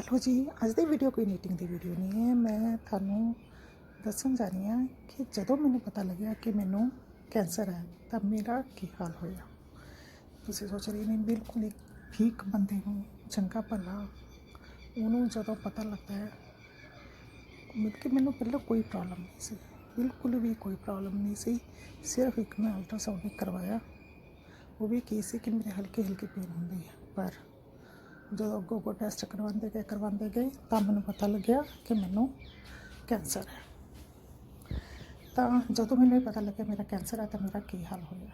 Hello ji, ਅੱਜ ਦੀ video ਕੋਈ ਨੀਟਿੰਗ ਦੀ ਵੀਡੀਓ ਨਹੀਂ ਹੈ। ਮੈਂ ਤੁਹਾਨੂੰ ਦੱਸਣ ਜਾ ਰਹੀ ਹਾਂ ਕਿ ਜਦੋਂ ਮੈਨੂੰ ਪਤਾ ਲੱਗਿਆ ਕਿ ਮੈਨੂੰ ਕੈਂਸਰ ਹੈ, ਤਾਂ ਮੇਰਾ ਕੀ ਹਾਲ ਹੋਇਆ? ਤੁਸੀਂ ਸੋਚ ਰਹੇ ਨੇ, ਬਿਲਕੁਲ ਇੱਕ ਠੀਕ ਬੰਦੇ ਨੂੰ, ਚੰਗਾ ਭਲਾ। ਉਹਨੂੰ ਜਦੋਂ ਪਤਾ ਲੱਗਦਾ ਹੈ, ਮਤਲਬ ਕਿ ਮੈਨੂੰ ਪਹਿਲਾਂ ਕੋਈ ਪ੍ਰੋਬਲਮ ਨਹੀਂ ਸੀ। ਬਿਲਕੁਲ ਵੀ ਕੋਈ ਪ੍ਰੋਬਲਮ ਨਹੀਂ ਸੀ। ਸਿਰਫ ਇੱਕ ਮੈਂ ਅਲਟਰਾਸਾਊਂਡ ਕਰਵਾਇਆ। ਉਹ ਵੀ ਕੀ ਸੀ ਕਿ ਮੇਰੇ ਹਲਕੇ ਹਲਕੀ ਪੇਨ ਹੁੰਦੀ ਹੈ ਪਰ ਜਦੋਂ ਅੱਗੋਂ ਅੱਗੋਂ ਟੈਸਟ ਕਰਵਾਉਂਦੇ ਗਏ ਕਰਵਾਉਂਦੇ ਗਏ, ਤਾਂ ਮੈਨੂੰ ਪਤਾ ਲੱਗਿਆ ਕਿ ਮੈਨੂੰ ਕੈਂਸਰ ਹੈ। ਤਾਂ ਜਦੋਂ ਮੈਨੂੰ ਇਹ ਪਤਾ ਲੱਗਿਆ ਮੇਰਾ ਕੈਂਸਰ ਹੈ, ਤਾਂ ਮੇਰਾ ਕੀ ਹਾਲ ਹੋਇਆ?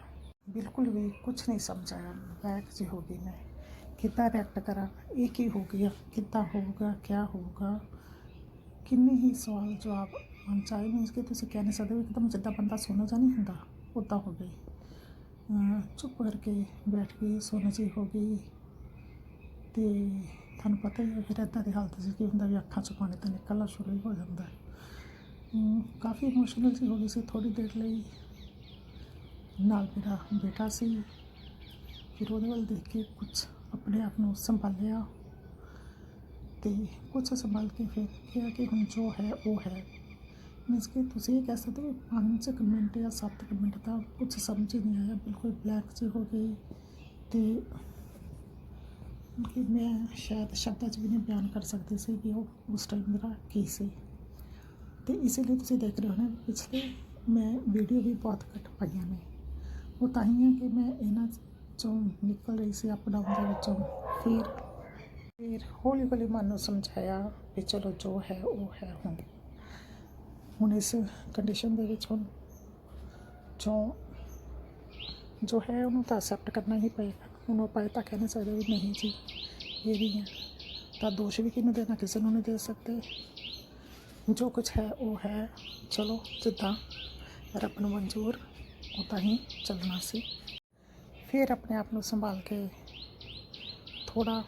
ਬਿਲਕੁਲ ਵੀ ਕੁਝ ਨਹੀਂ ਸਮਝ ਆਇਆ ਬੈਕ ਜੀ ਹੋ ਗਈ ਮੈਂ। ਕਿੱਦਾਂ ਰਿਐਕਟ ਕਰਾਂ? ਇਹ ਕੀ ਹੋ ਗਿਆ? ਕਿੱਦਾਂ ਹੋਊਗਾ ਕੀ ਹੋਊਗਾ ਕਿੰਨੇ ਹੀ ਸਵਾਲ ਜਵਾਬ ਮਨ ਚਾਹੀ ਨਹੀਂ ਕਿ ਤੁਸੀਂ ਕਹਿ ਨਹੀਂ ਸਕਦੇ ਇੱਕਦਮ ਜਿੱਦਾਂ ਬੰਦਾ ਸੋਨਾ ਜਾ ਨਹੀਂ ਹੁੰਦਾ ਉੱਦਾਂ ਹੋ ਗਈ। ਚੁੱਪ ਕਰਕੇ ਬੈਠ ਗਈ, ਸੋਨਾ ਜੀ ਹੋ ਗਈ। ਤੇ ਤੁਹਾਨੂੰ ਪਤਾ ਹੀ ਹੈ ਫਿਰ ਇੱਦਾਂ ਦੀ ਹਾਲਤ 'ਚ ਕਿ ਹੁੰਦਾ ਵੀ ਅੱਖਾਂ 'ਚ ਪਾਣੀ ਤਾਂ ਨਿਕਲਣਾ ਸ਼ੁਰੂ ਹੀ ਹੋ ਜਾਂਦਾ ਹੈ। ਕਾਫੀ ਇਮੋਸ਼ਨਲ ਸੀ ਹੋ ਗਈ ਸੀ ਥੋੜੀ ਦੇਰ ਲਈ। ਨਾਲ ਮੇਰਾ ਬੇਟਾ ਸੀ। ਫਿਰ ਉਹਦੇ ਵੱਲ ਦੇਖ ਕੇ ਕੁਝ ਆਪਣੇ ਆਪ ਨੂੰ ਸੰਭਾਲਿਆ ਤੇ ਕੁਝ ਸੰਭਾਲ ਕੇ ਫਿਰ ਕਿਹਾ ਕਿ ਹੁਣ ਜੋ ਹੈ ਉਹ ਹੈ। ਮੀਨਸ ਕਿ ਤੁਸੀਂ ਇਹ ਕਹਿ ਸਕਦੇ ਹੋ ਪੰਜ ਕੁ ਮਿੰਟ ਜਾਂ ਸੱਤ ਕੁ ਮਿੰਟ ਦਾ ਕੁਝ ਸਮਝ ਹੀ ਨਹੀਂ ਆਇਆ, ਬਿਲਕੁਲ ਬਲੈਕ ਜਿਹੀ ਹੋ ਗਈ ਤੇ ਕਿ ਮੈਂ ਸ਼ਾਇਦ ਸ਼ਬਦਾਂ 'ਚ ਵੀ ਨਹੀਂ ਬਿਆਨ ਕਰ ਸਕਦੀ ਸੀ ਕਿ ਉਹ ਉਸ ਟਾਈਮ ਮੇਰਾ ਕੀ ਸੀ। ਤੇ ਇਸੇ ਲਈ ਤੁਸੀਂ ਦੇਖ ਰਹੇ ਹੋ ਨਾ, ਪਿਛਲੇ ਮੈਂ ਵੀਡੀਓ ਵੀ ਬਹੁਤ ਘੱਟ ਪਾਈਆਂ ਨੇ। ਉਹ ਤਾਂ ਹੀ ਹੈ ਕਿ ਮੈਂ ਇਹਨਾਂ ਚੋਂ ਨਿਕਲ ਰਹੀ ਸੀ ਅਪ ਡਾਊਨ ਦੇ ਵਿੱਚੋਂ। ਫਿਰ ਫਿਰ ਹੌਲੀ ਹੌਲੀ ਮਨ ਨੂੰ ਸਮਝਾਇਆ ਵੀ ਚਲੋ ਜੋ ਹੈ, ਉਹ ਹੈ ਹੁਣ। ਹੁਣ ਇਸ ਕੰਡੀਸ਼ਨ ਦੇ ਵਿੱਚ ਹੁਣ ਜੋ ਜੋ ਹੈ ਉਹਨੂੰ ਤਾਂ ਅਸੈਪਟ ਕਰਨਾ ਹੀ ਪਏਗਾ। ਉਹਨੂੰ ਆਪਾਂ ਇਹ ਤਾਂ ਕਹਿ ਨਹੀਂ ਸਕਦੇ ਵੀ ਨਹੀਂ ਜੀ, ਇਹ ਵੀ ਹੈ। ਤਾਂ ਦੋਸ਼ ਵੀ ਕਿਹਨੂੰ ਦੇਣਾ, ਕਿਸੇ ਨੂੰ ਨਹੀਂ ਦੇ ਸਕਦੇ। ਜੋ ਕੁਝ ਹੈ, ਉਹ ਹੈ। ਚਲੋ, ਜਿੱਦਾਂ ਰੱਬ ਨੂੰ ਮਨਜ਼ੂਰ ਉਦਾਂ ਹੀ ਚੱਲਣਾ ਸੀ। ਫਿਰ ਆਪਣੇ ਆਪ ਨੂੰ ਸੰਭਾਲ ਕੇ ਥੋੜਾ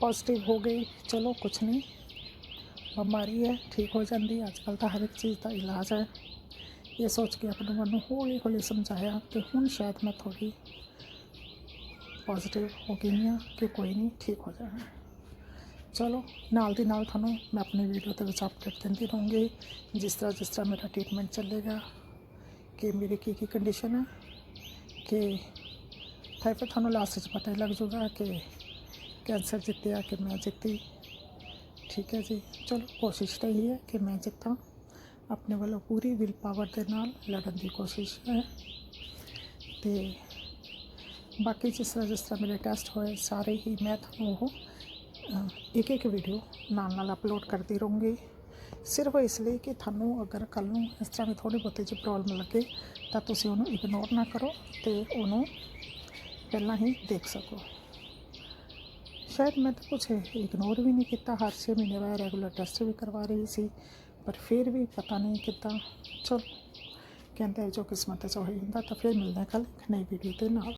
ਪੋਜ਼ਿਟਿਵ ਹੋ ਗਈ। ਚਲੋ, ਕੁਛ ਨਹੀਂ। ਬਿਮਾਰੀ ਹੈ, ਠੀਕ ਹੋ ਜਾਂਦੀ ਅੱਜ ਕੱਲ੍ਹ ਤਾਂ ਹਰ ਇੱਕ ਚੀਜ਼ ਦਾ ਇਲਾਜ ਹੈ। ਇਹ ਸੋਚ ਕੇ ਆਪਣੇ ਮਨ ਨੂੰ ਹੌਲੀ ਹੌਲੀ ਸਮਝਾਇਆ ਤੇ ਹੁਣ ਸ਼ਾਇਦ ਮੈਂ ਥੋੜੀ ਪੋਜ਼ਿਟਿਵ ਹੋ ਗਈ ਹਾਂ ਕਿ ਕੋਈ ਨਹੀਂ ਠੀਕ ਹੋ ਜਾਣਾ ਚਲੋ ਨਾਲ ਦੀ ਨਾਲ ਤੁਹਾਨੂੰ ਮੈਂ ਆਪਣੀ ਵੀਡੀਓ ਦੇ ਵਿੱਚ ਅਪਡੇਟ ਦਿੰਦੀ ਰਹੂੰਗੀ ਜਿਸ ਤਰ੍ਹਾਂ ਜਿਸ ਤਰ੍ਹਾਂ ਮੇਰਾ ਟ੍ਰੀਟਮੈਂਟ ਚੱਲੇਗਾ ਕਿ ਮੇਰੀ ਕੀ ਕੀ ਕੰਡੀਸ਼ਨ ਹੈ ਕਿ ਤਾਂ ਫਿਰ ਤੁਹਾਨੂੰ ਲਾਸਟ 'ਚ ਪਤਾ ਹੀ ਲੱਗ ਜਾਊਗਾ ਕਿ ਕੈਂਸਰ ਜਿੱਤਿਆ ਕਿ ਮੈਂ ਜਿੱਤੀ ਠੀਕ ਹੈ ਜੀ ਚਲੋ ਕੋਸ਼ਿਸ਼ ਤਾਂ ਇਹ ਹੈ ਕਿ ਮੈਂ ਜਿੱਤਾਂ ਆਪਣੇ ਵੱਲੋਂ ਪੂਰੀ ਵਿਲ ਪਾਵਰ ਦੇ ਨਾਲ ਲੜਨ ਦੀ ਕੋਸ਼ਿਸ਼ ਹੈ। ਤੇ ਬਾਕੀ ਜਿਸ ਤਰ੍ਹਾਂ ਜਿਸ ਤਰ੍ਹਾਂ ਮੇਰੇ ਟੈਸਟ ਹੋਏ, ਸਾਰੇ ਹੀ ਮੈਂ ਤੁਹਾਨੂੰ ਉਹ ਇੱਕ ਇੱਕ ਵੀਡੀਓ ਨਾਲ ਨਾਲ ਅਪਲੋਡ ਕਰਦੀ ਰਹੂੰਗੀ। ਸਿਰਫ ਇਸ ਲਈ ਕਿ ਤੁਹਾਨੂੰ ਅਗਰ ਕੱਲ ਨੂੰ ਇਸ ਤਰ੍ਹਾਂ ਦੀ ਥੋੜੀ ਬਹੁਤੀ ਜਿਹੀ ਪ੍ਰੋਬਲਮ ਲੱਗੇ, ਤਾਂ ਤੁਸੀਂ ਉਹਨੂੰ ਇਗਨੋਰ ਨਾ ਕਰੋ ਤੇ ਉਹਨੂੰ ਪਹਿਲਾਂ ਹੀ ਦੇਖ ਸਕੋ। ਸ਼ਾਇਦ ਮੈਂ ਤਾਂ ਕੁਛ ਇਗਨੋਰ ਵੀ ਨਹੀਂ ਕੀਤਾ। ਹਰ ਛੇ ਮਹੀਨੇ ਬਾਅਦ ਰੈਗੂਲਰ ਟੈਸਟ ਵੀ ਕਰਵਾ ਰਹੀ ਸੀ। ਪਰ ਫਿਰ ਵੀ ਪਤਾ ਨਹੀਂ ਕਿੱਦਾਂ, ਚਲੋ, ਕਹਿੰਦੇ ਜੋ ਕਿਸਮਤ 'ਚ ਉਹੀ ਹੁੰਦਾ ਤਾਂ ਫਿਰ ਮਿਲਦੇ ਹਾਂ ਇੱਕ ਨਈ ਵੀਡੀਓ ਦੇ ਨਾਲ।